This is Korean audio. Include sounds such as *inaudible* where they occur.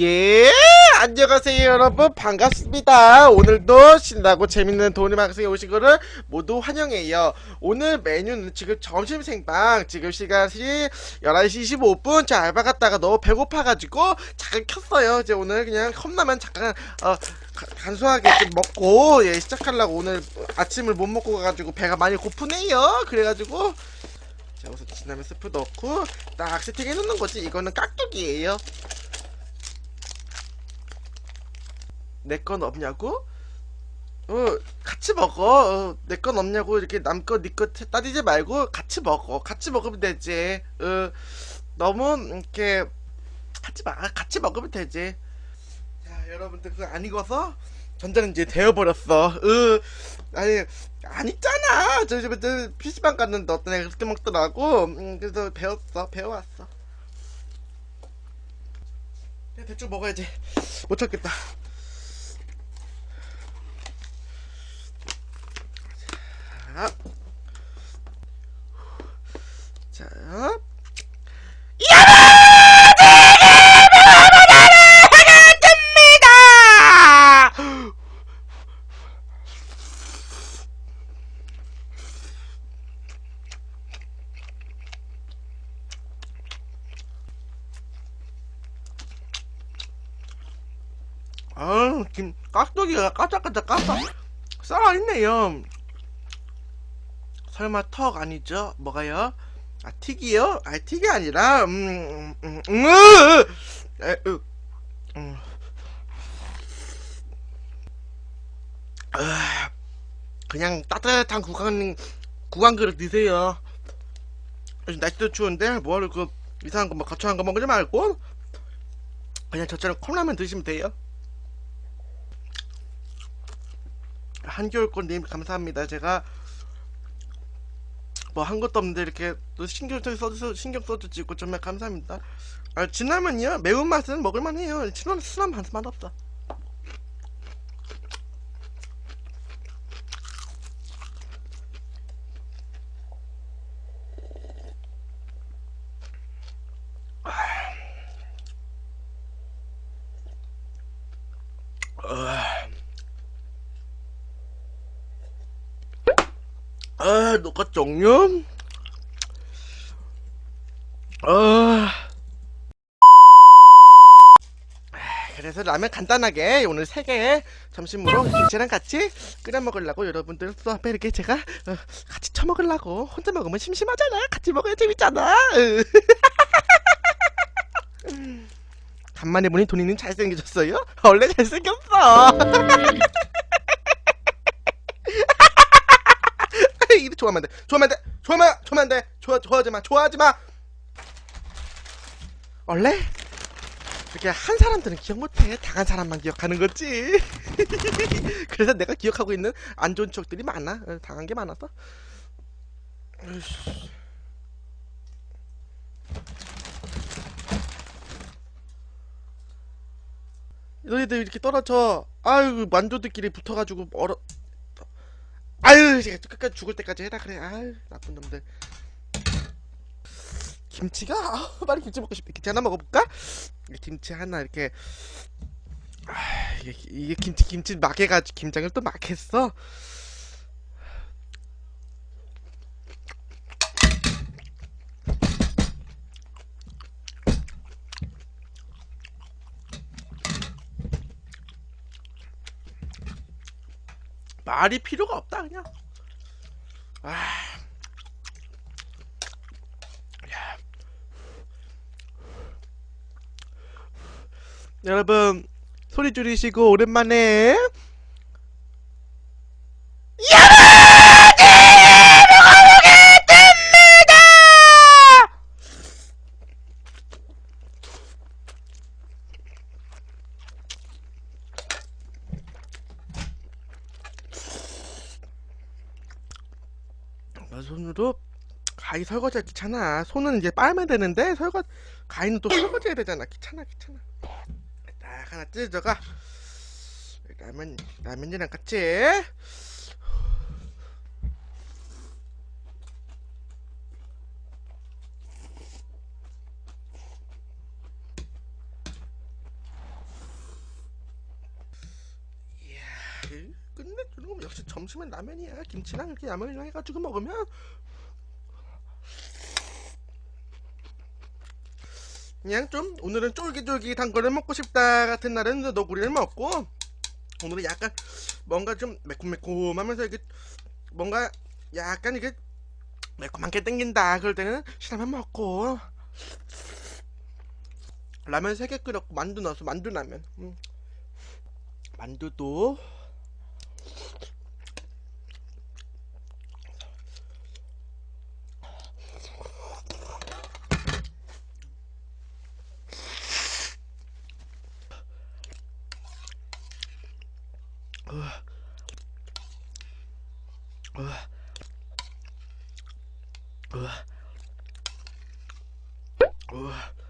예, 안녕하세요 여러분 반갑습니다. 오늘도 신나고 재밌는 돈이 방송에 오신 거를 모두 환영해요. 오늘 메뉴는 지금 점심 생방 지금 시간이 11시 25분 저 알바 갔다가 너무 배고파가지고 잠깐 켰어요. 이제 오늘 그냥 컵라면 잠깐 어 가- 간소하게 좀 먹고 예 시작하려고 오늘 아침을 못 먹고 가가지고 배가 많이 고프네요. 그래가지고 자 우선 진라면 스프 넣고 딱 세팅해 놓는 거지. 이거는 깍두기예요. 내 건 없냐고? 어, 같이 먹어. 어, 내 건 없냐고 이렇게 남 거, 니거 따지지 말고 같이 먹어. 같이 먹으면 되지. 어, 너무 이렇게 하지 마. 같이 먹으면 되지. 자, 여러분들 그거 안 익어서 전자레인지에 데워버렸어. 으, 아니, 안 익잖아. 저 집에 저 PC방 갔는데 어떤 애가 그렇게 먹더라고. 음, 그래서 배웠어. 배워왔어. 대충 먹어야지. 못 참겠다. 자, 자. 야마지기를 아, 김 깍두기가 까짝까짝 까짝 살아있네요. 설마 턱 아니죠? 뭐가요? 아 튀기요? 아 튀기 아니라 음, 음, 음, 으, 음. 아, 그냥 따뜻한 구강 구강 그릇 드세요. 날씨도 추운데 뭐를 그 이상한 거뭐 거창한 거 먹지 말고 그냥 저처럼 컵라면 드시면 돼요. 한겨울꽃님 감사합니다. 제가 뭐 한 것도 없는데 이렇게 또 신경 써주 신경 써주시고 정말 감사합니다. 아 진라면이요 매운 맛은 먹을만해요. 진라면 순한 맛맛 없어. 아 녹화 종료. 아. 그래서 라면 간단하게 오늘 세 개 점심으로 김치랑 같이 끓여 먹으려고 여러분들 또 앞에 이렇게 제가 어, 같이 쳐 먹으려고 혼자 먹으면 심심하잖아 같이 먹어야 재밌잖아 으. 간만에 보니 돈이는 잘생겨졌어요? *laughs* 원래 잘생겼어 이래 좋아하면 안 돼. 좋아하면 안 돼. 좋아하면 좋아하면 안 돼. 좋아 좋아하지 마. 좋아하지 마. 원래 이렇게 한 사람들은 기억 못해. 당한 사람만 기억하는 거지. *laughs* 그래서 내가 기억하고 있는 안 좋은 추억들이 많아. 어, 당한 게 많아서. 너희들 이렇게 떨어져. 아유 만조들끼리 붙어가지고 얼어. 아유 이제 끝까지 죽을 때까지 해라 그래. 아유 나쁜 놈들. 김치가? 아우 *laughs* 빨리 김치 먹고 싶다 김치 하나 먹어볼까? 이 김치 하나 이렇게. 아, 이게, 이게 김치 김치 막 해가지고 김장을 또 막 했어 말이 필요가 없다 그냥 아. 야. 여러분 소리 줄이시고 오랜만에 나 손으로 가위 설거지가 귀찮아. 손은 이제 빨면 되는데 설거 가위는 또 설거지해야 되잖아. 귀찮아 귀찮아. 딱 하나 찢어가. 라면 라면이랑 같이. 역시 점심은 라면이야. 김치랑 이렇게 라면이랑 해가지고 먹으면 그냥 좀 오늘은 쫄깃쫄깃한 거를 먹고 싶다 같은 날은 너구리를 먹고 오늘은 약간 뭔가 좀 매콤매콤하면서 이게 뭔가 약간 이게 매콤한 게 땡긴다 그럴 때는 신라면 먹고 라면 3개 끓였고 만두 넣어서 만두 라면 음. 만두도 으아. 으아. 으아.